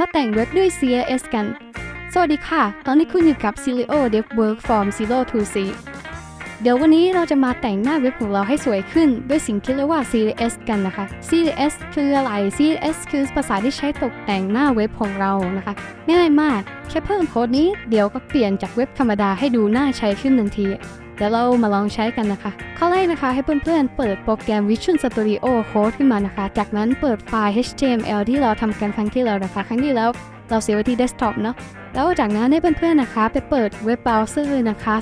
มาแต่งเว็บด้วย CSS กัน สวัสดีค่ะ ตอนนี้คุณอยู่กับ Cilio Dev Work from Zero to C เดี๋ยววันนี้เราจะมาแต่งหน้าเว็บของเราให้สวยขึ้น ด้วยสิ่งที่เรียกว่า CSS กันนะคะ CSS คืออะไร CSS คือภาษาที่ใช้ตกแต่งหน้าเว็บของเรานะคะ ง่ายมาก แค่เพิ่มโค้ดนี้ เดี๋ยวก็เปลี่ยนจากเว็บธรรมดาให้ดูน่าใช้ขึ้นทันที ดี๋ยวเรามาลองใช้กันนะคะ ข้อแรกนะคะ ให้เพื่อนๆ เปิดโปรแกรม Visual Studio Code ขึ้นมานะคะ จากนั้นเปิดไฟล์ HTML ที่เราทำกันครั้งที่แล้วนะคะ ครั้งที่แล้วเราเซฟไว้ที่ desktop เนาะแล้วจากนั้นให้เพื่อนๆนะคะ ไปเปิดเว็บเบราว์เซอร์นะคะ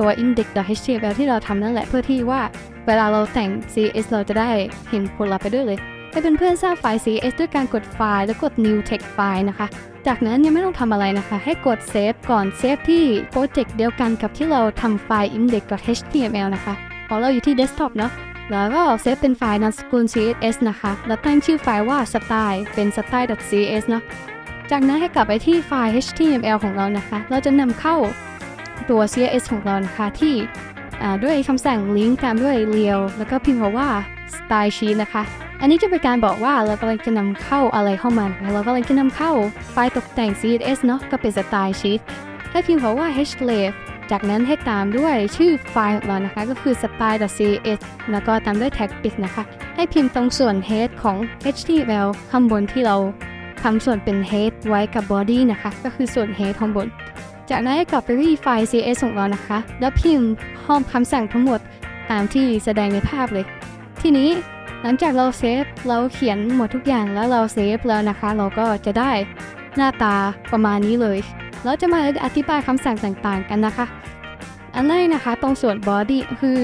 ตัว index.html ที่เราทำนั่นแหละเพื่อที่ว่าเวลาเราแต่ง CSS เราจะได้เห็นผลลัพธ์ไปด้วยเลย ให้เพื่อนๆสร้างไฟล์ CSS ด้วยการกดไฟล์แล้วกด new text file นะคะ จากนั้นยังไม่ต้องทำอะไรนะคะ ให้กด save ก่อน save ที่โปรเจกต์เดียวกันกับที่เราทำไฟล์ index.html นะคะของเราอยู่ที่ desktop เนาะแล้วก็เซฟเป็นไฟล์นามสกุล CSS นะคะ แล้วตั้งชื่อไฟล์ว่า style เป็น style.cs เนาะจากนั้นให้กลับไปที่ไฟล์ HTML ของเรานะคะ เราจะนำเข้าตัว CSS ของเรานะคะที่ด้วยคำสั่ง link ตามด้วย real แล้วก็พิมพ์คำว่า style sheet นะคะ อันนี้จะเป็นการบอกว่าเรากำลังจะนำเข้าอะไรเข้ามานเรากำลังจะนำเข้าไฟล์ตกแต่ง CSS เนาะก็เป็น style sheet ให้พิมพ์คำว่า href จากนั้นให้ตามด้วยชื่อไฟล์ของเรานะคะ ก็คือ style.cs แล้วก็ตามด้วย tag bit นะคะ ให้พิมพ์ตรงส่วน head ของ HTML ข้างบนที่เราทำส่วนเป็น head ไว้กับ body นะคะ ก็คือส่วน head ข้างบน จากนั้นให้กลับไปที่ไฟล์ CSS ของเรานะคะ แล้วพิมพ์ห้องคำสั่งทั้งหมดตามที่แสดงในภาพเลย ทีนี้ หลังจากเราเซฟเราเขียนหมดทุกอย่างแล้วเราเซฟแล้วนะคะ เราก็จะได้หน้าตาประมาณนี้เลย เราจะมาอธิบายคำสั่งต่างๆกันนะคะ อันแรกนะคะตรงส่วน body คือ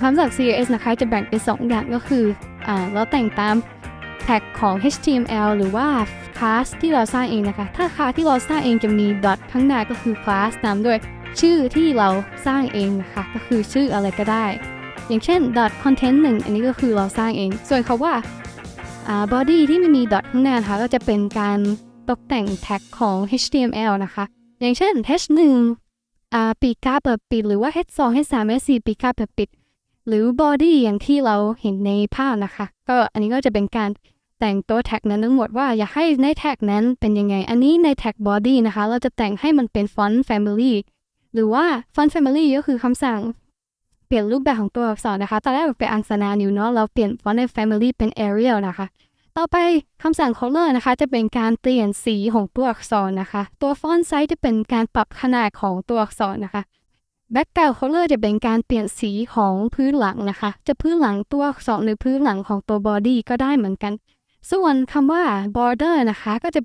คำสั่ง CSS นะคะจะแบ่งเป็น 2 อย่างก็คืออ่าเราแต่งตามแท็กของ HTML หรือว่า class ที่เราสร้างเองนะคะ ถ้า class ที่เราสร้างเองจะมี dot ข้างหน้าก็คือ class ตามด้วยชื่อที่เราสร้างเองนะคะ ก็คือชื่ออะไรก็ได้ อย่างเช่น dot content 1 อันนี้ก็คือเราสร้างเอง ส่วนคาว่า body ที่ไม่มี dot ข้างหน้านะคะก็จะเป็นการตกแต่งแท็กของ HTML นะคะ อย่างเช่น h1 ปีกกาเปิดปิด หรือว่า h2 h3 h4 ปีกกาเปิดปิด หรือ body อย่างที่เราเห็นในภาพนะคะ ก็อันนี้ก็จะเป็นการแต่งตัวแท็กนั้นทั้งหมดว่าอยากให้ในแท็กนั้นเป็นยังไง อันนี้ในแท็ก body นะคะ เราจะแต่งให้มันเป็น font family หรือว่า font family ก็คือคำสั่ง ปลี่ยนรูปแบบของตัวอักษรนะคะ ตอนแรกมันเป็นอักษรนานอยู่เนาะ เราเปลี่ยน font ใน family เป็น Arial นะคะ ต่อไปคำสั่ง color นะคะ จะเป็นการเปลี่ยนสีของตัวอักษรนะคะ ตัว font size จะเป็นการปรับขนาดของตัวอักษรนะคะ background color จะเป็นการเปลี่ยนสีของพื้นหลังนะคะ จะพื้นหลังตัวอักษรหรือพื้นหลังของตัว body ก็ได้เหมือนกัน ส่วนคำว่า border นะคะ ก็จะเป็น